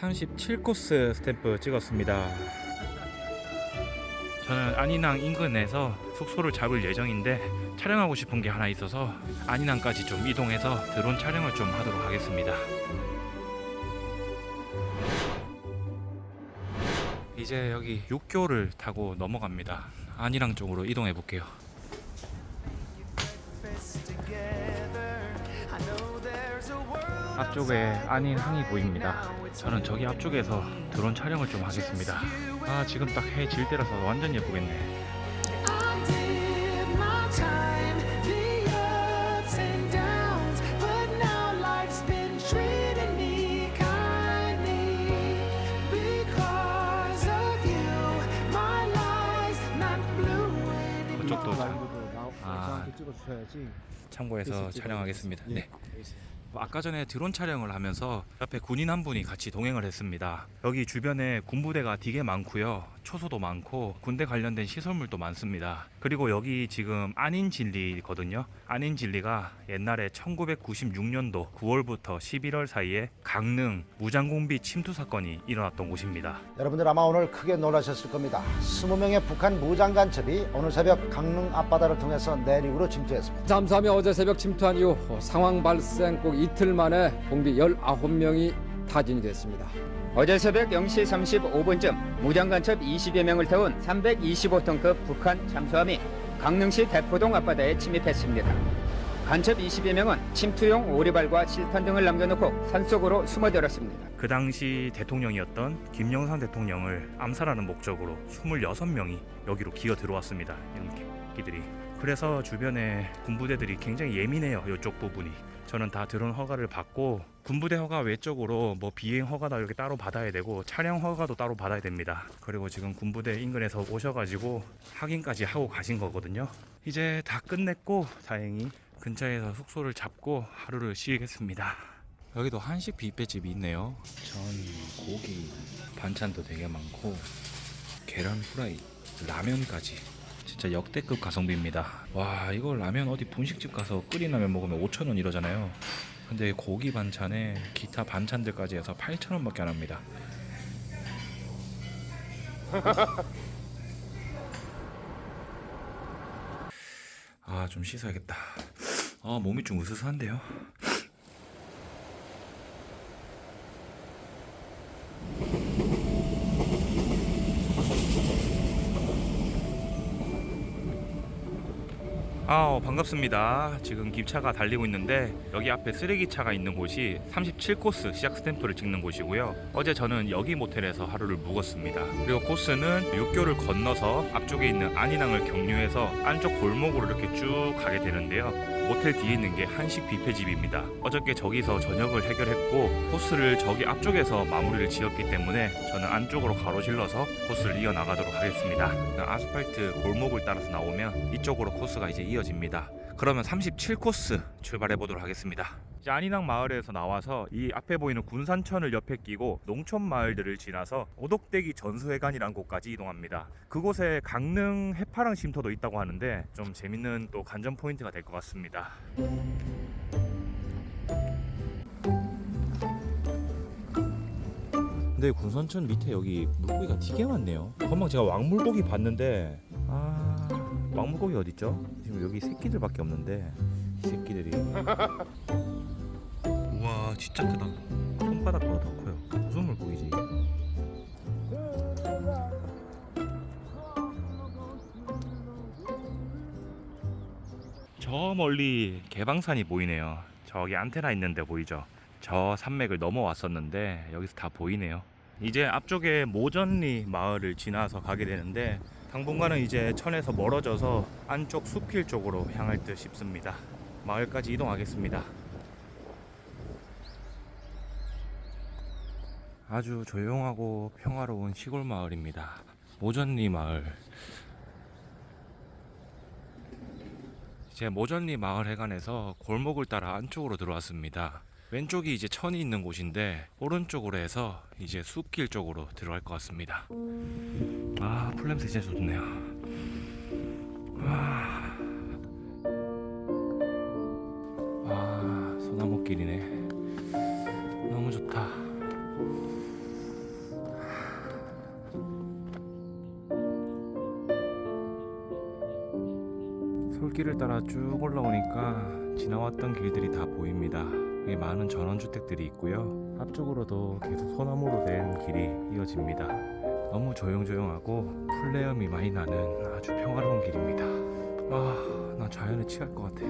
37코스 스탬프 찍었습니다. 저는 안인항 인근에서 숙소를 잡을 예정인데 촬영하고 싶은 게 하나 있어서 안인항까지 좀 이동해서 드론 촬영을 좀 하도록 하겠습니다. 이제 여기 육교를 타고 넘어갑니다. 안인항 쪽으로 이동해 볼게요. 앞쪽에 안인항이 보입니다. 저는 저기 앞쪽에서 드론 촬영을 좀 하겠습니다. 아 지금 딱 해 질 때라서 완전 예쁘겠네. 그쪽도 아. 참고해서 촬영하겠습니다. 예, 네. 아까 전에 드론 촬영을 하면서 옆에 군인 한 분이 같이 동행을 했습니다. 여기 주변에 군부대가 되게 많고요. 초소도 많고 군대 관련된 시설물도 많습니다. 그리고 여기 지금 안인 진리거든요. 안인 진리가 옛날에 1996년도 9월부터 11월 사이에 강릉 무장공비 침투 사건이 일어났던 곳입니다. 여러분들 아마 오늘 크게 놀라셨을 겁니다. 20명의 북한 무장 간첩이 오늘 새벽 강릉 앞바다를 통해서 내륙으로 침투했습니다. 잠수함이 어제 새벽 침투한 이후 상황 발생 꼭 이틀 만에 공비 19명이 타진이 됐습니다. 어제 새벽 0시 35분쯤 무장간첩 20여 명을 태운 325톤급 북한 잠수함이 강릉시 대포동 앞바다에 침입했습니다. 간첩 20여 명은 침투용 오리발과 실탄 등을 남겨놓고 산속으로 숨어들었습니다. 그 당시 대통령이었던 김영삼 대통령을 암살하는 목적으로 26명이 여기로 기어 들어왔습니다. 이런 끼들이. 그래서 주변에 군부대들이 굉장히 예민해요. 이쪽 부분이. 저는 다 드론 허가를 받고 군부대 허가 외적으로 뭐 비행 허가도 이렇게 따로 받아야 되고 촬영 허가도 따로 받아야 됩니다. 그리고 지금 군부대 인근에서 오셔가지고 확인까지 하고 가신 거거든요. 이제 다 끝냈고 다행히 근처에서 숙소를 잡고 하루를 쉬겠습니다. 여기도 한식 뷔페집이 있네요. 전, 고기, 반찬도 되게 많고 계란 후라이, 라면까지. 진짜 역대급 가성비입니다. 와, 이거 라면 어디 분식집 가서 끓인 라면 먹으면 5천 원 이러잖아요. 근데 고기 반찬에 기타 반찬들까지 해서 8천 원 밖에 안 합니다. 아, 좀 씻어야겠다. 아, 몸이 좀 으스스한데요. 아 반갑습니다. 지금 기차가 달리고 있는데 여기 앞에 쓰레기차가 있는 곳이 37코스 시작 스탬프를 찍는 곳이고요. 어제 저는 여기 모텔에서 하루를 묵었습니다. 그리고 코스는 육교를 건너서 앞쪽에 있는 안인항을 경유해서 안쪽 골목으로 이렇게 쭉 가게 되는데요. 모텔 뒤에 있는 게 한식 뷔페집입니다. 어저께 저기서 저녁을 해결했고 코스를 저기 앞쪽에서 마무리를 지었기 때문에 저는 안쪽으로 가로질러서 코스를 이어나가도록 하겠습니다. 아스팔트 골목을 따라서 나오면 이쪽으로 코스가 이제 이어 집니다. 그러면 37코스 출발해 보도록 하겠습니다. 이제 안인항 마을에서 나와서 이 앞에 보이는 군산천을 옆에 끼고 농촌 마을들을 지나서 오독대기 전수회관이라는 곳까지 이동합니다. 그곳에 강릉 해파랑 쉼터도 있다고 하는데 좀 재밌는 또 관전 포인트가 될 것 같습니다. 근데 군산천 밑에 여기 물고기가 되게 많네요. 금방 제가 왕물고기 봤는데 아 왕물고기 어디 있죠? 지금 여기 새끼들밖에 없는데 이 새끼들이 우와 진짜 크다. 손바닥보다 더 커요. 무슨 물고기지? 이게? 저 멀리 개방산이 보이네요. 저기 안테나 있는데 보이죠? 저 산맥을 넘어왔었는데 여기서 다 보이네요. 이제 앞쪽에 모전리 마을을 지나서 가게 되는데 당분간은 이제 천에서 멀어져서 안쪽 숲길 쪽으로 향할 듯 싶습니다. 마을까지 이동하겠습니다. 아주 조용하고 평화로운 시골 마을입니다. 모전리 마을. 이제 모전리 마을 해관에서 골목을 따라 안쪽으로 들어왔습니다. 왼쪽이 이제 천이 있는 곳인데 오른쪽으로 해서 이제 숲길 쪽으로 들어갈 것 같습니다. 아 풀냄새 진짜 좋네요. 아, 아 소나무길이네. 너무 좋다. 솔길을 따라 쭉 올라오니까 지나왔던 길들이 다 보입니다. 여기 많은 전원주택들이 있고요. 앞쪽으로도 계속 소나무로 된 길이 이어집니다. 너무 조용조용하고 풀레음이 많이 나는 아주 평화로운 길입니다. 아, 나 자연에 취할 것 같아.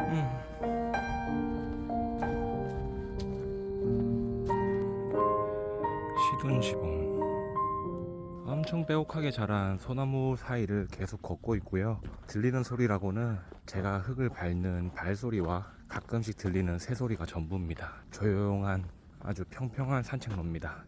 음. 시둔지봉. 엄청 빼곡하게 자란 소나무 사이를 계속 걷고 있고요. 들리는 소리라고는 제가 흙을 밟는 발소리와 가끔씩 들리는 새소리가 전부입니다. 조용한 아주 평평한 산책로입니다.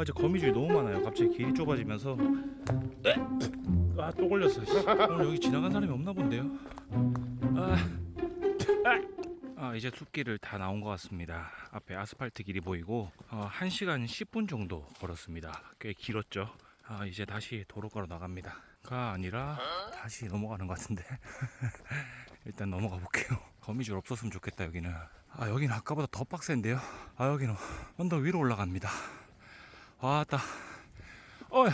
아 이제 거미줄이 너무 많아요. 갑자기 길이 좁아지면서 아 또 걸렸어. 씨. 오늘 여기 지나간 사람이 없나 본데요. 아, 아. 아, 이제 숲길을 다 나온 것 같습니다. 앞에 아스팔트 길이 보이고 어, 1시간 10분 정도 걸었습니다. 꽤 길었죠. 아, 이제 다시 도로가로 나갑니다. 가 아니라 다시 넘어가는 것 같은데 일단 넘어가 볼게요. 거미줄 없었으면 좋겠다 여기는. 아 여기는 아까보다 더 빡센데요. 아 여기는 언덕 위로 올라갑니다. 왔다. 어휴.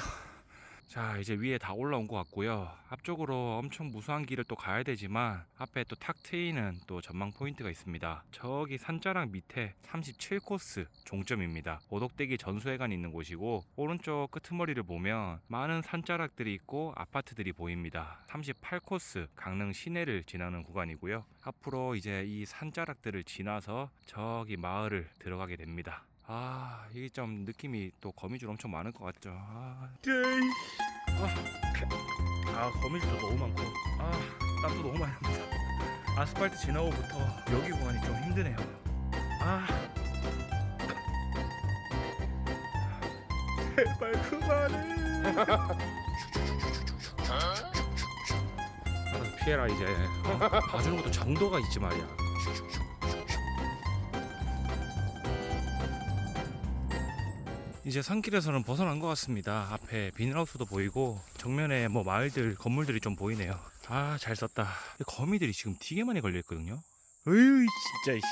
자, 이제 위에 다 올라온 것 같고요. 앞쪽으로 엄청 무수한 길을 또 가야 되지만 앞에 또 탁 트이는 또 전망 포인트가 있습니다. 저기 산자락 밑에 37코스 종점입니다. 오독대기 전수회관이 있는 곳이고 오른쪽 끄트머리를 보면 많은 산자락들이 있고 아파트들이 보입니다. 38코스 강릉 시내를 지나는 구간이고요. 앞으로 이제 이 산자락들을 지나서 저기 마을을 들어가게 됩니다. 아, 이게 좀 느낌이 또 거미줄 엄청 많을 것 같죠. 아, 아, 아 거미줄도 너무 많고, 아, 땀도 너무 많이 납니다. 아스팔트 지나고 부터 여기 구간이 좀 힘드네요. 아, 제발 그만해. 피해라 이제. 어? 봐주는 것도 정도가 있지 말이야. 이제 산길에서는 벗어난 것 같습니다. 앞에 비닐하우스도 보이고 정면에 뭐 마을들 건물들이 좀 보이네요. 아 잘 썼다. 거미들이 지금 되게 많이 걸려 있거든요. 으이 진짜 이씨.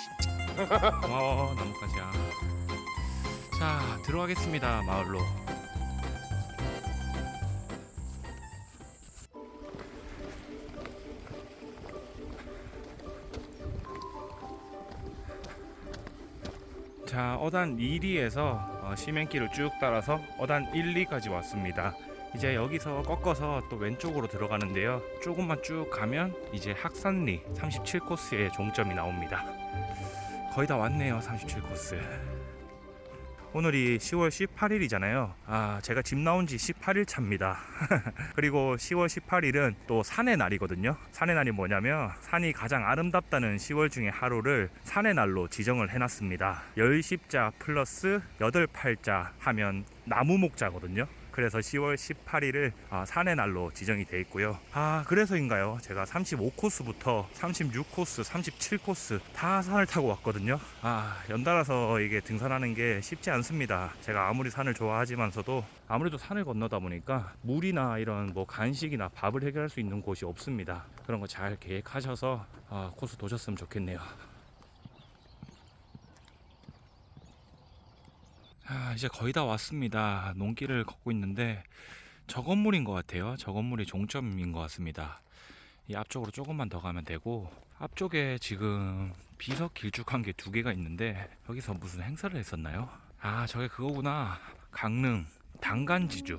고마워 나뭇가지야. 자 들어가겠습니다 마을로. 자, 어단 2리에서 어, 시멘길을 쭉 따라서 어단 1, 2까지 왔습니다. 이제 여기서 꺾어서 또 왼쪽으로 들어가는데요. 조금만 쭉 가면 이제 학산리 37코스의 종점이 나옵니다. 거의 다 왔네요, 37코스. 오늘이 10월 18일이잖아요. 아, 제가 집 나온 지 18일 차입니다. 그리고 10월 18일은 또 산의 날이거든요. 산의 날이 뭐냐면 산이 가장 아름답다는 10월 중에 하루를 산의 날로 지정을 해놨습니다. 10십자 플러스 8팔자 하면 나무 목자거든요. 그래서 10월 18일을 아, 산의 날로 지정이 돼 있고요. 아 그래서인가요? 제가 35코스부터 36코스, 37코스 다 산을 타고 왔거든요. 아 연달아서 이게 등산하는 게 쉽지 않습니다. 제가 아무리 산을 좋아하지만서도 아무래도 산을 건너다 보니까 물이나 이런 뭐 간식이나 밥을 해결할 수 있는 곳이 없습니다. 그런 거 잘 계획하셔서 아, 코스 도셨으면 좋겠네요. 아, 이제 거의 다 왔습니다. 농길을 걷고 있는데 저 건물인 것 같아요. 저 건물이 종점인 것 같습니다. 이 앞쪽으로 조금만 더 가면 되고 앞쪽에 지금 비석 길쭉한 게 두 개가 있는데 여기서 무슨 행사를 했었나요? 아, 저게 그거구나. 강릉 당간지주.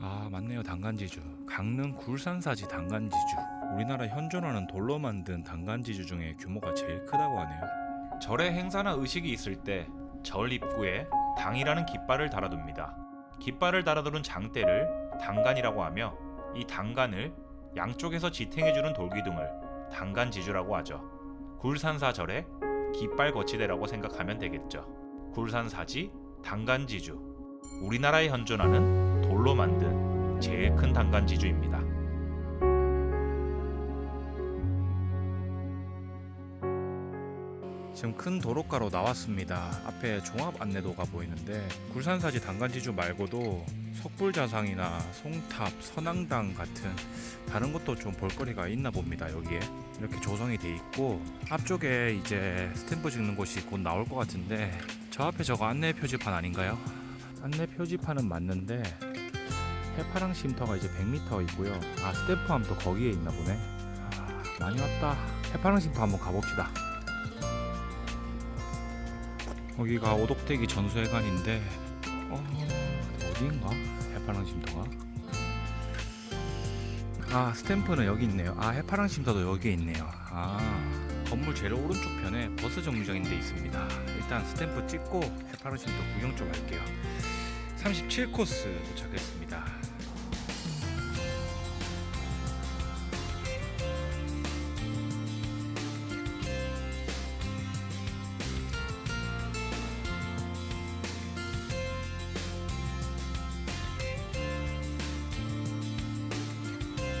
아, 맞네요. 당간지주. 강릉 굴산사지 당간지주. 우리나라 현존하는 돌로 만든 당간지주 중에 규모가 제일 크다고 하네요. 절에 행사나 의식이 있을 때 절 입구에 당이라는 깃발을 달아둡니다. 깃발을 달아두는 장대를 당간이라고 하며 이 당간을 양쪽에서 지탱해주는 돌기둥을 당간지주라고 하죠. 굴산사절의 깃발 거치대라고 생각하면 되겠죠. 굴산사지 당간지주. 우리나라에 현존하는 돌로 만든 제일 큰 당간지주입니다. 지금 큰 도로가로 나왔습니다. 앞에 종합 안내도가 보이는데 굴산사지 단간지주 말고도 석불자상이나 송탑, 선앙당 같은 다른 것도 좀 볼거리가 있나 봅니다. 여기에 이렇게 조성이 돼 있고 앞쪽에 이제 스탬프 찍는 곳이 곧 나올 것 같은데 저 앞에 저거 안내 표지판 아닌가요? 안내 표지판은 맞는데 해파랑 쉼터가 이제 100m 있고요. 아 스탬프함도 거기에 있나 보네. 아, 많이 왔다. 해파랑 쉼터 한번 가봅시다. 여기가 오독대기 전수회관인데 어, 어디인가? 해파랑 쉼터가? 아 스탬프는 여기 있네요. 아 해파랑 쉼터도 여기에 있네요. 아 건물 제일 오른쪽 편에 버스 정류장인 데 있습니다. 일단 스탬프 찍고 해파랑 쉼터 구경 좀 할게요. 37코스 도착했습니다.